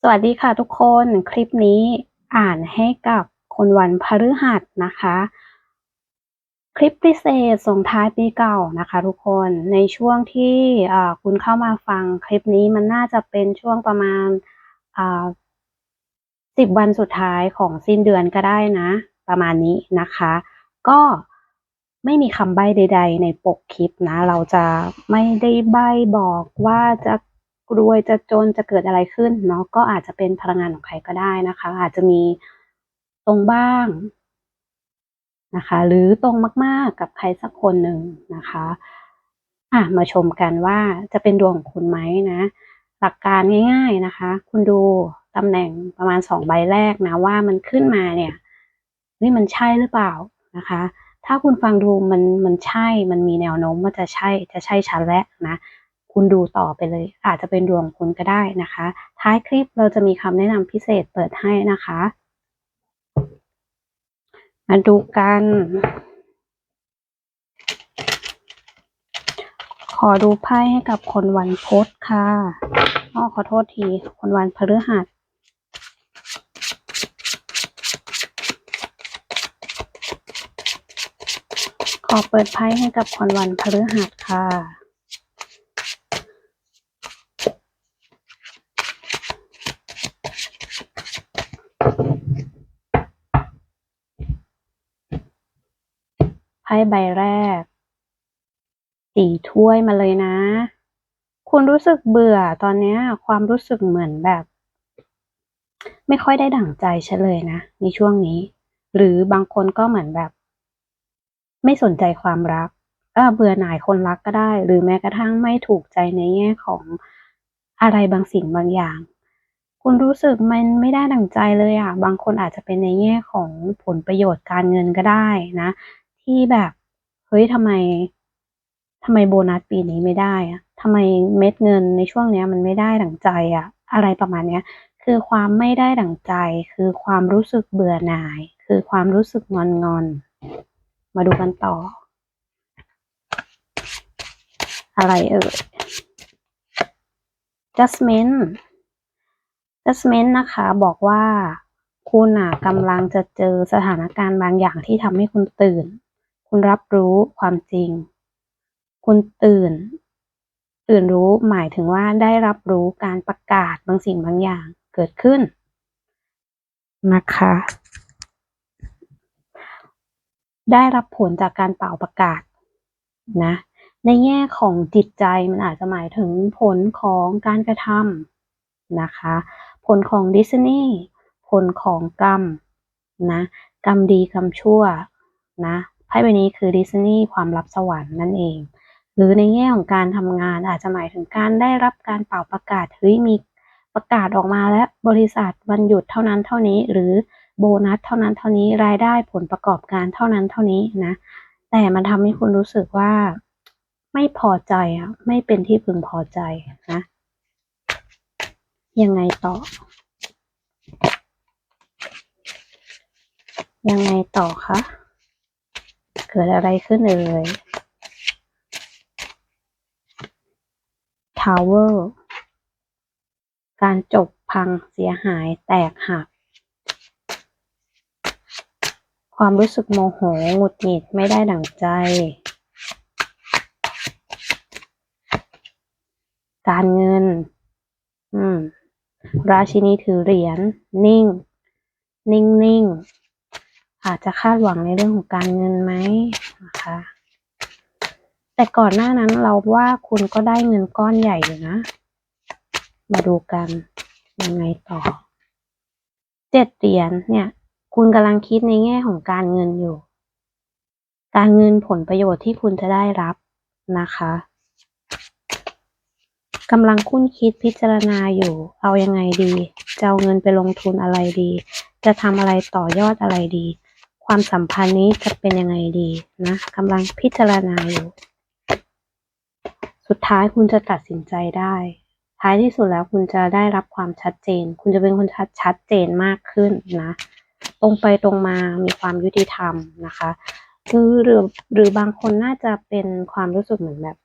สวัสดีค่ะทุกคนคลิปนี้อ่านให้กับคนวันพฤหัสนะคะ คลิปพิเศษส่งท้ายปีเก่านะคะ ทุกคนในช่วงที่คุณเข้ามาฟังคลิปนี้มันน่าจะเป็นช่วงประมาณสิบวันสุดท้ายของสิ้นเดือนก็ได้นะ ประมาณนี้นะคะ ก็ไม่มีคำใบ้ใด ๆ ในปกคลิปนะ เราจะไม่ได้ใบ้บอกว่าจะ รวยจะจนจะเกิดอะไรขึ้นเนาะก็อาจจะเป็นพลังงานของใครก็ได้นะคะ อาจจะมีตรงบ้างนะคะ หรือตรงมาก ๆกับใครสักคนหนึ่งนะคะอะมาชมกันว่าจะเป็นดวงของคุณไหมนะ หลักการง่าย ๆนะคะ คุณดูตำแหน่งประมาณสองใบแรกนะว่ามันขึ้นมาเนี่ยนี่มันใช่หรือเปล่านะคะ ถ้าคุณฟังดูมันมันใช่มันมีแนวโน้มว่าจะใช่จะใช่ชัดแล้วนะ คุณดูต่อไปเลย อาจจะเป็นดวงคุณก็ได้นะคะ ท้ายคลิปเราจะมีคำแนะนำพิเศษเปิดให้นะคะมาดูกัน ขอดูไพ่ให้กับคนวันพุธค่ะอ๋อขอโทษที คนวันพฤหัสขอเปิดไพ่ให้กับคนวันพฤหัสค่ะ ใบแรก สี่ถ้วยมาเลยนะ คุณรู้สึกเบื่อตอนนี้ความรู้สึกเหมือนแบบ ไม่ค่อยได้ดั่งใจฉันเลยนะ ในช่วงนี้ หรือบางคนก็เหมือนแบบ ไม่สนใจความรักเออเบื่อหน่ายคนรักก็ได้ หรือแม้กระทั่งไม่ถูกใจในแง่ของอะไรบางสิ่งบางอย่าง คุณรู้สึกมันไม่ได้ดั่งใจเลยอะบางคนอาจจะเป็นในแง่ของผลประโยชน์การเงินก็ได้นะ ที่แบบเฮ้ยทำไมทำไมโบนัสปีนี้ไม่ได้อะทำไมเม็ดเงินในช่วงนี้มันไม่ได้ดั่งใจอะอะไรประมาณเนี้ย คือความไม่ได้ดั่งใจ คือความรู้สึกเบื่อหน่าย คือความรู้สึกงอนงอน มาดูกันต่อ อะไรเอ่ย judgment judgment นะคะ บอกว่าคุณอะกำลังจะเจอสถานการณ์บางอย่างที่ทำให้คุณตื่น คุณรับรู้ความจริง คุณตื่น ตื่นรู้หมายถึงว่าได้รับรู้การประกาศบางสิ่งบางอย่างเกิดขึ้นนะคะ ได้รับผลจากการเป่าประกาศนะ ในแง่ของจิตใจมันอาจจะหมายถึงผลของการกระทำนะคะ ผลของดิสนีย์ผลของกรรมนะ กรรมดีกรรมชั่วนะ ไพ่ใบนี้คือดิสนีย์ความลับสวรรค์นั่นเอง หรือในแง่ของการทำงานอาจจะหมายถึงการได้รับการเป่าประกาศเฮ้ยมีประกาศออกมาแล้วบริษัทวันหยุดเท่านั้นเท่านี้ หรือโบนัสเท่านั้นเท่านี้รายได้ผลประกอบการเท่านั้นเท่านี้นะแต่มันทำให้คุณรู้สึกว่าไม่พอใจอะไม่เป็นที่พึงพอใจนะยังไงต่อ ยังไงต่อคะ เกิดอะไรขึ้นเอ่ยทาวเวอร์การจบพังเสียหายแตกหัก ความรู้สึกโมโหหงุดหงิดไม่ได้ดั่งใจ การเงิน อืม ราชินีถือเหรียญ นิ่ง นิ่งนิ่ง อาจจะคาดหวังในเรื่องของการเงินไหมนะคะ แต่ก่อนหน้านั้นเราว่าคุณก็ได้เงินก้อนใหญ่อยู่นะ มาดูกันยังไงต่อเจ็ดเหรียญเนี่ย คุณกำลังคิดในแง่ของการเงินอยู่ การเงินผลประโยชน์ที่คุณจะได้รับนะคะกำลังคุ้นคิดพิจารณาอยู่ เอายังไงดี จะเอาเงินไปลงทุนอะไรดี จะทำอะไรต่อยอดอะไรดี ความสัมพันธ์นี้จะเป็นยังไงดีนะกำลังพิจารณาอยู่ สุดท้ายคุณจะตัดสินใจได้ ท้ายที่สุดแล้วคุณจะได้รับความชัดเจน คุณจะเป็นคนชัดชัดเจนมากขึ้นนะ ตรงไปตรงมามีความยุติธรรมนะคะคือหรือหรือบางคนน่าจะเป็นความรู้สึกเหมือนแบบ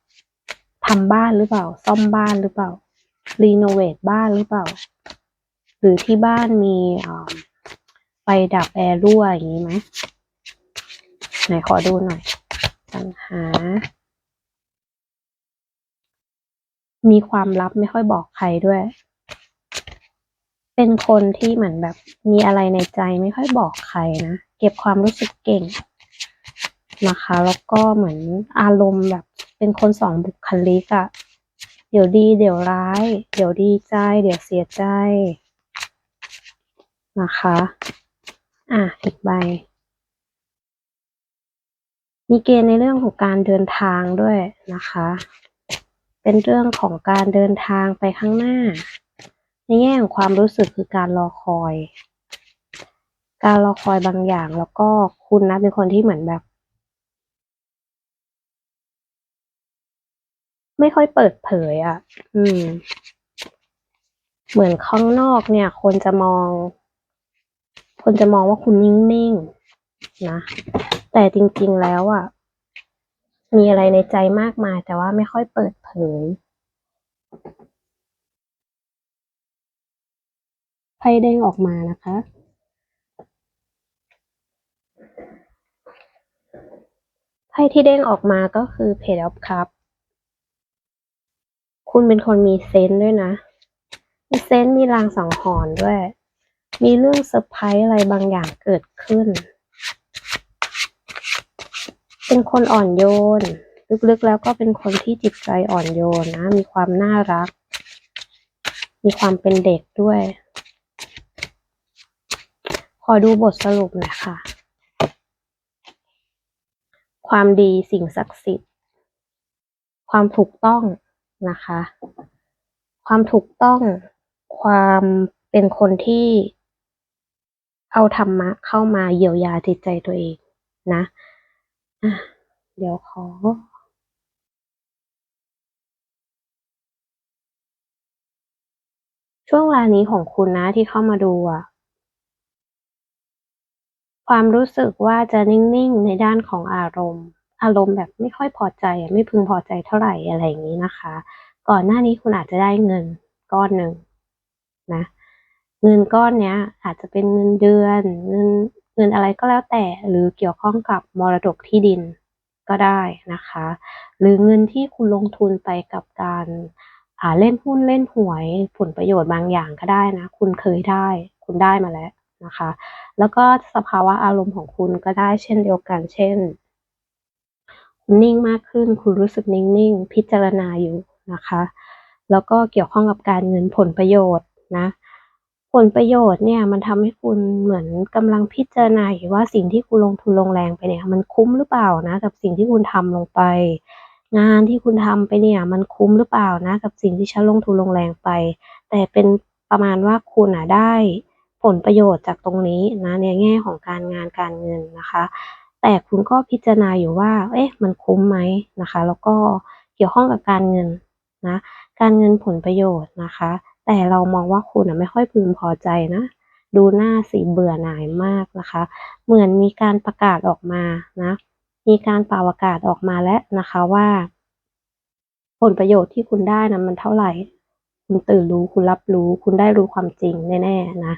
ทำบ้านหรือเปล่า ซ่อมบ้านหรือเปล่ารีโนเวทบ้านหรือเปล่า หรือที่บ้านมีอ่า ไฟดับแอร์รั่วอย่างนี้ไหมไหนขอดูหน่อย ปัญหา มีความลับไม่ค่อยบอกใครด้วย เป็นคนที่เหมือนแบบ มีอะไรในใจไม่ค่อยบอกใครนะ เก็บความรู้สึกเก่งนะคะ แล้วก็เหมือนอารมณ์แบบ เป็นคนสองบุคลิกอะเดี๋ยวดี เดี๋ยวร้าย เดี๋ยวดีใจ เดี๋ยวเสียใจนะคะ อะอีกใบ มีเกณฑ์ในเรื่องของการเดินทางด้วยนะคะ เป็นเรื่องของการเดินทางไปข้างหน้า ในแง่ของความรู้สึกคือการรอคอย การรอคอยบางอย่างแล้วก็คุณนะเป็นคนที่เหมือนแบบ ไม่ค่อยเปิดเผยอะ่ะ อืม เหมือนข้างนอกเนี่ย คนจะมอง คนจะมองว่าคุณนิ่งๆนะ แต่จริงๆแล้วอะ่ะ มีอะไรในใจมากมาย แต่ว่าไม่ค่อยเปิดเผยไพ่เด้งออกมานะคะไพ่ที่เด้งออกมาก็คือ Page of Cups คุณเป็นคนมีเซนส์ด้วยนะ มีเซนส์มีลางสังหรณ์ด้วย มีเรื่องเซอร์ไพรส์อะไรบางอย่างเกิดขึ้น เป็นคนอ่อนโยน ลึกๆแล้วก็เป็นคนที่จิตใจอ่อนโยนนะ มีความน่ารัก มีความเป็นเด็กด้วย ขอดูบทสรุปหน่อยค่ะ ความดีสิ่งศักดิ์สิทธิ์ ความถูกต้องนะคะ ความถูกต้องความเป็นคนที่ เอาธรรมะเข้ามาเยียวยาจิตใจตัวเองนะะเดี๋ยวขอช่วงเวลานี้ของคุณนะที่เข้ามาดูอะความรู้สึกว่าจะนิ่งๆในด้านของอารมณ์ อารมณ์แบบไม่ค่อยพอใจไม่พึงพอใจเท่าไหร่อะไรอย่างนี้นะคะ ก่อนหน้านี้คุณอาจจะได้เงินก้อนหนึ่งนะ เงินก้อนเนี้ย อาจจะเป็นเงินเดือน เงินเงินอะไรก็แล้วแต่หรือเกี่ยวข้องกับมรดกที่ดินก็ได้นะคะ หรือเงินที่คุณลงทุนไปกับการอ่าเล่นหุ้นเล่นหวยผลประโยชน์บางอย่างก็ได้นะ คุณเคยได้ คุณได้มาแล้วนะคะ แล้วก็สภาวะอารมณ์ของคุณก็ได้เช่นเดียวกัน เช่นคุณนิ่งมากขึ้น คุณรู้สึกนิ่งๆ พิจารณาอยู่นะคะ แล้วก็เกี่ยวข้องกับการเงินผลประโยชน์นะ ผลประโยชน์เนี่ยมันทำให้คุณเหมือนกำลังพิจารณาอยู่ว่าสิ่งที่คุณลงทุนลงแรงไปเนี่ย มันคุ้มหรือเปล่านะ กับสิ่งที่คุณทำลงไป งานที่คุณทำไปเนี่ย มันคุ้มหรือเปล่านะ กับสิ่งที่ฉันลงทุนลงแรงไป แต่เป็นประมาณว่าคุณอะได้ผลประโยชน์จากตรงนี้นะในแง่ของการงานการเงินนะคะ แต่คุณก็พิจารณาอยู่ว่า เอ๊ะ มันคุ้มไหมนะคะ แล้วก็เกี่ยวข้องกับการเงินนะ การเงินผลประโยชน์นะคะ แต่เรามองว่าคุณไม่ค่อยพึงพอใจนะ ดูหน้าสีเบื่อหน่ายมากนะคะ เหมือนมีการประกาศออกมานะ มีการเป่าอากาศออกมาแล้วนะคะว่า ผลประโยชน์ที่คุณได้นะมันเท่าไหร่ คุณตื่นรู้คุณรับรู้ คุณได้รู้ความจริงแน่ๆนะ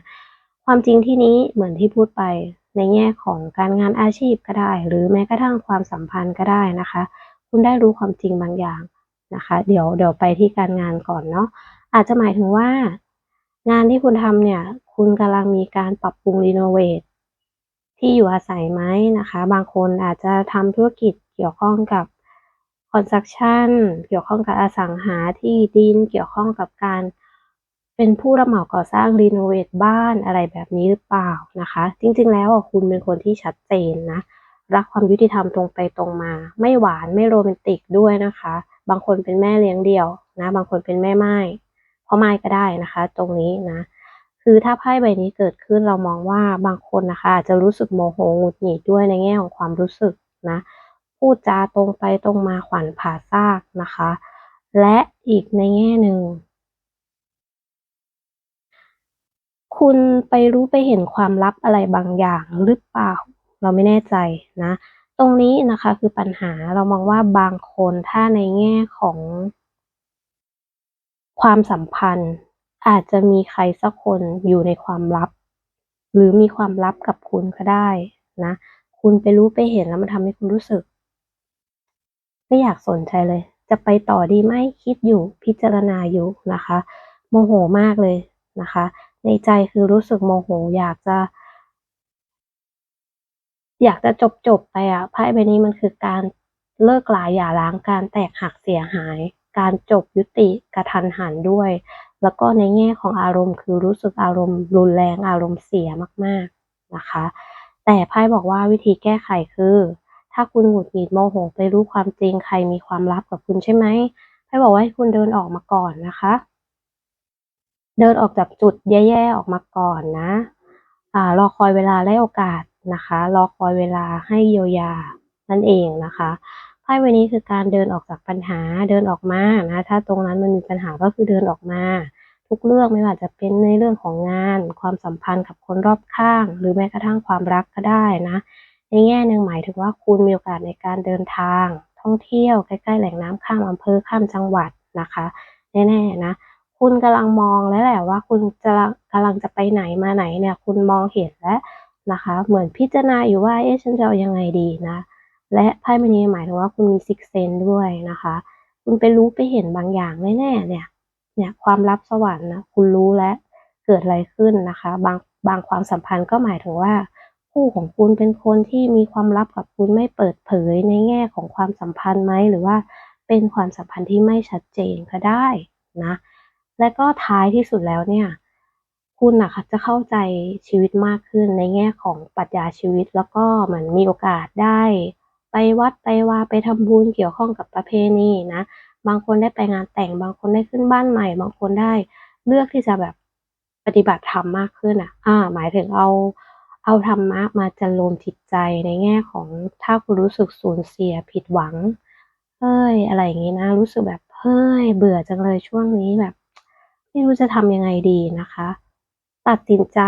ความจริงที่นี้เหมือนที่พูดไปในแง่ของการงานอาชีพก็ได้ หรือแม้กระทั่งความสัมพันธ์ก็ได้นะคะ คุณได้รู้ความจริงบางอย่างนะคะ เดี๋ยวเดี๋ยวไปที่การงานก่อนเนาะ อาจจะหมายถึงว่า งานที่คุณทำเนี่ย คุณกำลังมีการปรับปรุงรีโนเวทที่อยู่อาศัยไหมนะคะ บางคนอาจจะทำธุรกิจเกี่ยวข้องกับ construction เกี่ยวข้องกับอสังหาที่ดินเกี่ยวข้องกับการเป็นผู้รับเหมาก่อสร้างรีโนเวทบ้านอะไรแบบนี้หรือเปล่านะคะ จริงๆ แล้วคุณเป็นคนที่ชัดเจนนะ รักความยุติธรรมตรงไปตรงมา ไม่หวานไม่โรแมนติกด้วยนะคะ บางคนเป็นแม่เลี้ยงเดี่ยวนะ บางคนเป็นแม่ไม้ พ่อไม้ก็ได้นะคะ ตรงนี้นะ คือถ้าไพ่ใบนี้เกิดขึ้นเรามองว่าบางคนนะคะอาจจะรู้สึกโมโหหงุดหงิดด้วยในแง่ของความรู้สึกนะพูดจาตรงไปตรงมาขวัญผ่าซากนะคะ และอีกในแง่หนึ่งคุณไปรู้ไปเห็นความลับอะไรบางอย่างหรือเปล่า เราไม่แน่ใจนะ ตรงนี้นะคะคือปัญหาเรามองว่าบางคนถ้าในแง่ของ ความสัมพันธ์อาจจะมีใครสักคนอยู่ในความลับ หรือมีความลับกับคุณก็ได้นะ คุณไปรู้ไปเห็นแล้วมันทำให้คุณรู้สึก ไม่อยากสนใจเลย จะไปต่อดีไหมคิดอยู่พิจารณาอยู่นะคะ โมโหมากเลยนะคะ ในใจคือรู้สึกโมโห อยากจะ อยากจะจบจบๆไปอะไพ่ใบนี้มันคือการเลิกลาอย่าร้างการแตกหักเสียหาย การจบยุติกระทันหันด้วย แล้วก็ในแง่ของอารมณ์คือรู้สึกอารมณ์รุนแรงอารมณ์เสียมากๆนะคะ แต่ไพ่บอกว่าวิธีแก้ไขคือ ถ้าคุณหงุดหงิดโมโหไปรู้ความจริงใครมีความลับกับคุณใช่ไหมไพ่บอกว่าให้คุณเดินออกมาก่อนนะคะ เดินออกจากจุดแย่ๆออกมาก่อนนะอ่ารอคอยเวลาและโอกาสนะคะ รอคอยเวลาให้เยียวยานั่นเองนะคะ ไพ่ใบนี้คือการเดินออกจากปัญหาเดินออกมานะถ้าตรงนั้นมันมีปัญหาก็คือเดินออกมา ทุกเรื่องไม่ว่าจะเป็นในเรื่องของงาน ความสัมพันธ์กับคนรอบข้าง หรือแม้กระทั่งความรักก็ได้นะ ในแง่หนึ่งหมายถึงว่าคุณมีโอกาสในการเดินทาง ท่องเที่ยวใกล้ๆแหล่งน้ำข้ามอำเภอข้ามจังหวัดนะคะแน่ๆนะคุณกำลังมองแล้วแหละว่าคุณจะกำลังจะไปไหนมาไหนเนี่ยคุณมองเห็นแล้วนะคะ เหมือนพิจารณาอยู่ว่าเอ๊ะฉันจะเอายังไงดีนะ และไพ่ใบนี้หมายถึงว่าคุณมีซิกเซนด้วยนะคะ คุณไปรู้ไปเห็นบางอย่างแน่ๆเนี่ย เนี่ยความลับสวรรค์นะคุณรู้แล้วเกิดอะไรขึ้นนะคะ บางบางความสัมพันธ์ก็หมายถึงว่า คู่ของคุณเป็นคนที่มีความลับกับคุณไม่เปิดเผยในแง่ของความสัมพันธ์ไหมหรือว่าเป็นความสัมพันธ์ที่ไม่ชัดเจนก็ได้นะและก็ท้ายที่สุดแล้วเนี่ยคุณนะคะจะเข้าใจชีวิตมากขึ้นในแง่ของปรัชญาชีวิต แล้วก็เหมือนมีโอกาสได้ ไปวัดไปวาไปทำบุญเกี่ยวข้องกับประเพณีนะ บางคนได้ไปงานแต่ง บางคนได้ขึ้นบ้านใหม่ บางคนได้เลือกที่จะแบบปฏิบัติธรรมมากขึ้นอะ อ่า หมายถึงเอาเอาธรรมะมาจันโลมจิตใจในแง่ของถ้าคุณรู้สึกสูญเสียผิดหวัง เฮ้ย อะไรอย่างนี้นะ รู้สึกแบบเฮ้ย เบื่อจังเลยช่วงนี้แบบ ไม่รู้จะทำยังไงดีนะคะ ตัดสินใจ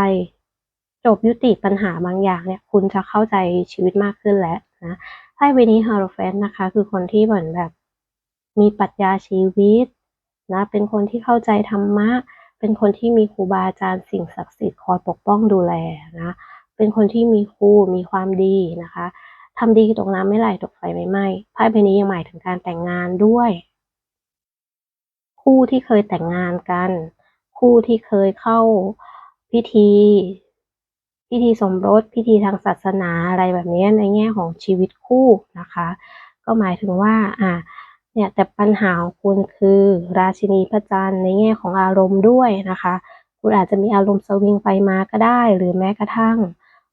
จบยุติปัญหาบางอย่างเนี่ย คุณจะเข้าใจชีวิตมากขึ้นแล้วนะ ไพ่ใบนี้ฮาร์โรแฟนนะคะ คือคนที่เหมือนแบบ มีปรัชญาชีวิตนะ เป็นคนที่เข้าใจธรรมะ เป็นคนที่มีครูบาอาจารย์สิ่งศักดิ์สิทธิ์คอยปกป้องดูแลนะ เป็นคนที่มีครูมีความดีนะคะทำดีตกน้ำไม่ไหลตกไฟไม่ไหม้ไพ่ใบนี้ยังหมายถึงการแต่งงานด้วย คู่ที่เคยแต่งงานกัน คู่ที่เคยเข้าพิธี พิธีสมรส พิธีทางศาสนาอะไรแบบนี้ในแง่ของชีวิตคู่นะคะ ก็หมายถึงว่าอ่าเนี่ยแต่ปัญหาของคุณคือราชินีพระจันทร์ในแง่ของอารมณ์ด้วยนะคะ คุณอาจจะมีอารมณ์สวิงไปมาก็ได้ หรือแม้กระทั่ง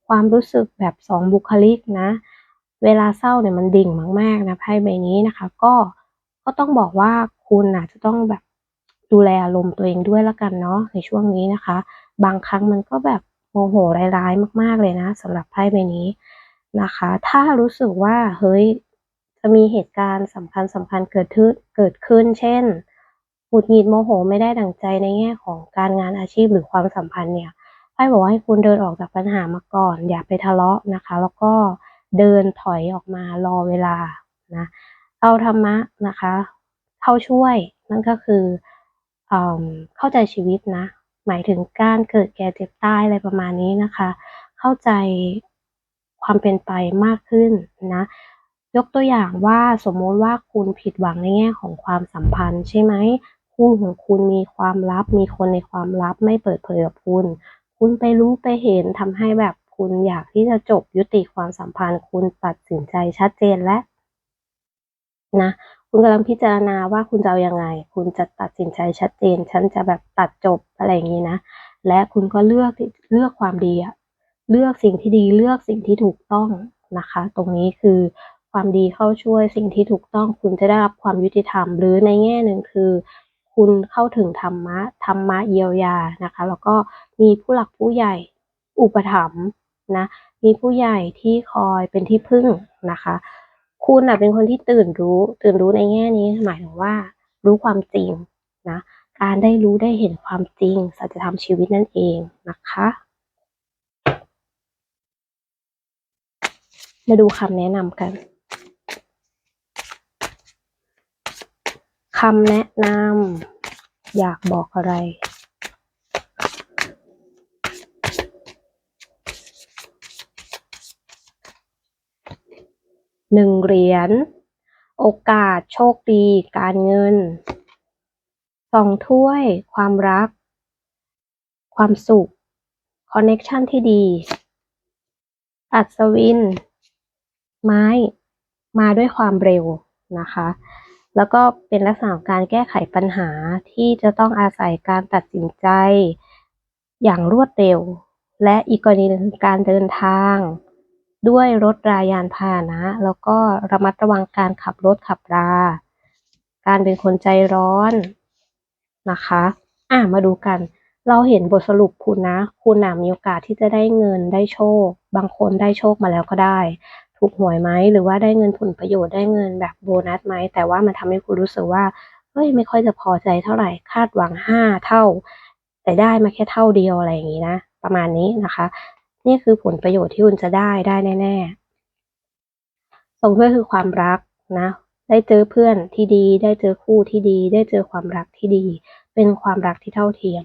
ความรู้สึกแบบสองบุคลิกนะ เวลาเศร้าเนี่ยมันดิ่งมากๆนะไพ่ใบนี้นะคะ ก็ก็ต้องบอกว่าคุณอาจจะต้องแบบดูแลอารมณ์ตัวเองด้วยละกันเนาะในช่วงนี้นะคะ บางครั้งมันก็แบบ โมโหร้ายๆมาก ๆเลยนะสำหรับไพ่ใบนี้นะคะ ถ้ารู้สึกว่าเฮ้ยจะมีเหตุการณ์สำคัญสำคัญเกิดขึ้นเกิดขึ้น เช่นหงุดหงิดโมโหไม่ได้ดั่งใจในแง่ของการงานอาชีพหรือความสัมพันธ์เนี่ยไพ่บอกว่าให้คุณเดินออกจากปัญหามาก่อน อย่าไปทะเลาะนะคะ แล้วก็เดินถอยออกมารอเวลานะเอาธรรมะนะคะ เข้าช่วยนั่นก็คือเอมเข้าใจชีวิตนะ หมายถึงการเกิดแก่เจ็บตายอะไรประมาณนี้นะคะ เข้าใจความเป็นไปมากขึ้นนะยกตัวอย่างว่าสมมติว่าคุณผิดหวังในแง่ของความสัมพันธ์ใช่ไหมคู่ของคุณมีความลับ มีคนในความลับไม่เปิดเผยกับคุณ คุณไปรู้ไปเห็นทำให้แบบคุณอยากที่จะจบยุติความสัมพันธ์ คุณตัดสินใจชัดเจนและนะ คุณกำลังพิจารณาว่าคุณจะเอายังไง คุณจะตัดสินใจชัดเจน ฉันจะแบบตัดจบอะไรอย่างนี้นะ และคุณก็เลือกเลือกความดีอะเลือกสิ่งที่ดีเลือกสิ่งที่ถูกต้องนะคะ ตรงนี้คือความดีเข้าช่วยสิ่งที่ถูกต้อง คุณจะได้รับความยุติธรรม หรือในแง่หนึ่งคือ คุณเข้าถึงธรรมะธรรมะเยียวยานะคะ แล้วก็มีผู้หลักผู้ใหญ่อุปถัมภ์นะมีผู้ใหญ่ที่คอยเป็นที่พึ่งนะคะ คุณน่ะเป็นคนที่ตื่นรู้ ตื่นรู้ในแง่นี้หมายถึงว่า รู้ความจริงนะการได้รู้ได้เห็นความจริงสัจธรรมชีวิตนั่นเองนะคะ มาดูคำแนะนำกันคำแนะนำอยากบอกอะไร หนึ่งเหรียญ โอกาส โชคดี การเงินสองถ้วย ความรัก ความสุข คอนเน็กชันที่ดี อัศวิน ไม้ มาด้วยความเร็วนะคะ แล้วก็เป็นลักษณะของการแก้ไขปัญหาที่จะต้องอาศัยการตัดสินใจ อย่างรวดเร็ว และอีกกรณีหนึ่งคือการเดินทาง ด้วยรถรายานพาหนะ แล้วก็ระมัดระวังการขับรถขับรา การเป็นคนใจร้อนนะคะ อะมาดูกัน เราเห็นบทสรุปคุณนะ คุณนะมีโอกาสที่จะได้เงินได้โชค บางคนได้โชคมาแล้วก็ได้ ถูกหวยไหมหรือว่าได้เงินผลประโยชน์ได้เงินแบบโบนัสไหม แต่ว่ามันทำให้คุณรู้สึกว่าเฮ้ยไม่ค่อยจะพอใจเท่าไหร่คาดหวังห้าเท่า แต่ได้มาแค่เท่าเดียวอะไรอย่างนี้นะประมาณนี้นะคะ นี่คือผลประโยชน์ที่คุณจะได้ได้แน่ๆส่งด้วยคือความรักนะ ได้เจอเพื่อนที่ดี ได้เจอคู่ที่ดี ได้เจอความรักที่ดี เป็นความรักที่เท่าเทียม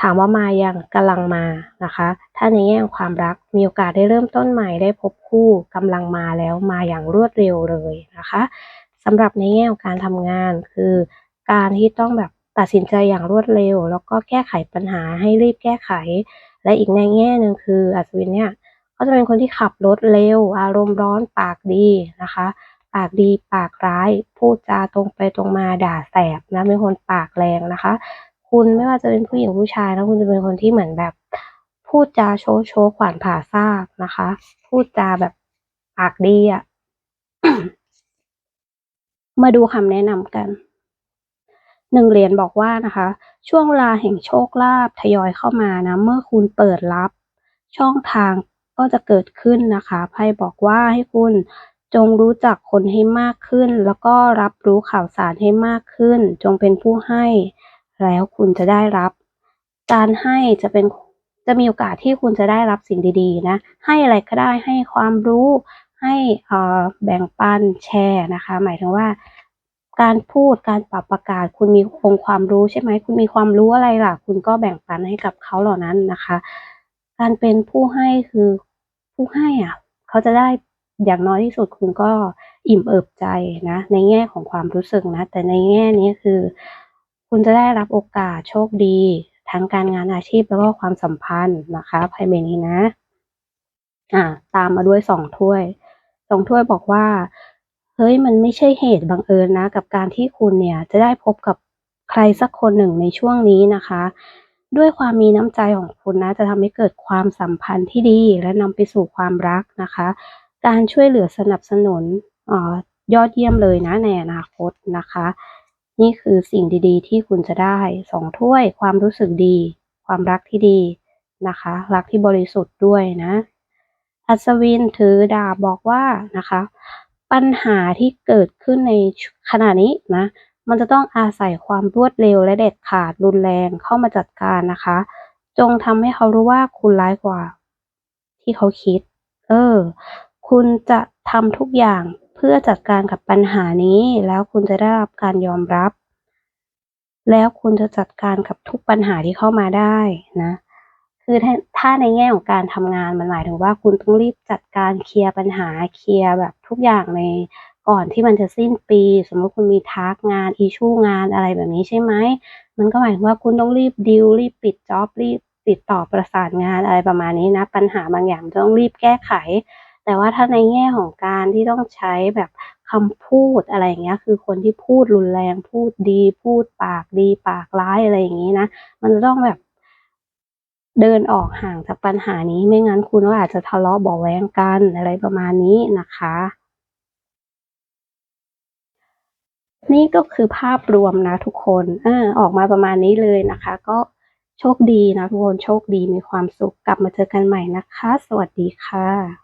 ถามว่ามายังกำลังมานะคะ ถ้าในแง่ความรักมีโอกาสได้เริ่มต้นใหม่ได้พบคู่กำลังมาแล้วมาอย่างรวดเร็วเลยนะคะสำหรับในแง่ของการทำงานคือการที่ต้องแบบตัดสินใจอย่างรวดเร็ว แล้วก็แก้ไขปัญหาให้รีบแก้ไข และอีกในแง่หนึ่งคืออัศวินเนี่ยเขาจะเป็นคนที่ขับรถเร็ว อารมณ์ร้อนปากดีนะคะ ปากดีปากร้าย พูดจาตรงไปตรงมาด่าแสบนะเป็นคนปากแรงนะคะ คุณไม่ว่าจะเป็นผู้หญิงผู้ชายนะคุณจะเป็นคนที่เหมือนแบบ พูดจาโชว์โชว์ขวานผ่าซากนะคะ พูดจาแบบปากดีอะ่ะมาดูคำแนะนำกัน หนึ่งเหรียญบอกว่านะคะ ช่วงเวลาแห่งโชคลาภทยอยเข้ามานะ เมื่อคุณเปิดรับ ช่องทางก็จะเกิดขึ้นนะคะไพ่บอกว่าให้คุณจงรู้จักคนให้มากขึ้น แล้วก็รับรู้ข่าวสารให้มากขึ้น จงเป็นผู้ให้ แล้วคุณจะได้รับ การให้จะเป็นจะมีโอกาสที่คุณจะได้รับสิ่งดีๆนะ ให้อะไรก็ได้ให้ความรู้ ให้แบ่งปันแชร์นะคะ หมายถึงว่า การพูดการปรับประกาศ คุณมีองค์ความรู้ใช่ไหม คุณมีความรู้อะไรล่ะ คุณก็แบ่งปันให้กับเขาเหล่านั้นนะคะ การเป็นผู้ให้คือผู้ให้อะเขาจะได้อย่างน้อยที่สุดคุณก็อิ่มเอิบใจนะ ในแง่ของความรู้สึกนะ แต่ในแง่นี้คือ คุณจะได้รับโอกาสโชคดี ทั้งการงานอาชีพแล้วก็ความสัมพันธ์นะคะไพ่เบนี้นะ อ่า ตามมาด้วยสองถ้วยสองถ้วยบอกว่า เฮ้ยมันไม่ใช่เหตุบังเอิญนะ กับการที่คุณเนี่ยจะได้พบกับใครสักคนหนึ่งในช่วงนี้นะคะ ด้วยความมีน้ำใจของคุณนะ จะทำให้เกิดความสัมพันธ์ที่ดีและนำไปสู่ความรักนะคะ การช่วยเหลือสนับสนุนอยอดเยี่ยมเลยนะในอนาคตนะคะ นี่คือสิ่งดีๆ ที่คุณจะได้สองถ้วย ความรู้สึกดี ความรักที่ดีนะคะ รักที่บริสุทธิ์ด้วยนะ อัศวินถือดาบบอกว่านะคะ ปัญหาที่เกิดขึ้นในขณะนี้นะ มันจะต้องอาศัยความรวดเร็วและเด็ดขาดรุนแรงเข้ามาจัดการนะคะ จงทำให้เขารู้ว่าคุณร้ายกว่า ที่เขาคิด เออ คุณจะทำทุกอย่างเพื่อจัดการกับปัญหานี้ แล้วคุณจะได้รับการยอมรับ แล้วคุณจะจัดการกับทุกปัญหาที่เข้ามาได้นะ คือถ้าในแง่ของการทำงานมันหมายถึงว่าคุณต้องรีบจัดการเคลียร์ปัญหาเคลียร์แบบทุกอย่างในก่อนที่มันจะสิ้นปี สมมติคุณมีทาร์กงานอิชูงานอะไรแบบนี้ใช่ไหมมันก็หมายถึงว่าคุณต้องรีบดิวรีบปิดจ็อบรีบติดต่อประสานงานอะไรประมาณนี้นะ ปัญหาบางอย่างต้องรีบแก้ไข แต่ว่าถ้าในแง่ของการที่ต้องใช้แบบคำพูดอะไรอย่างเงี้ย คือคนที่พูดรุนแรงพูดดี พูดปากดีปากร้ายอะไรอย่างงี้นะ มันจะต้องแบบ เดินออกห่างจากปัญหานี้ไม่งั้นคุณก็อาจจะทะเลาะเบาแวงกันอะไรประมาณนี้นะคะ นี่ก็คือภาพรวมนะทุกคนเออออกมาประมาณนี้เลยนะคะ ก็โชคดีนะทุกคนโชคดีมีความสุขกลับมาเจอกันใหม่นะคะ สวัสดีค่ะ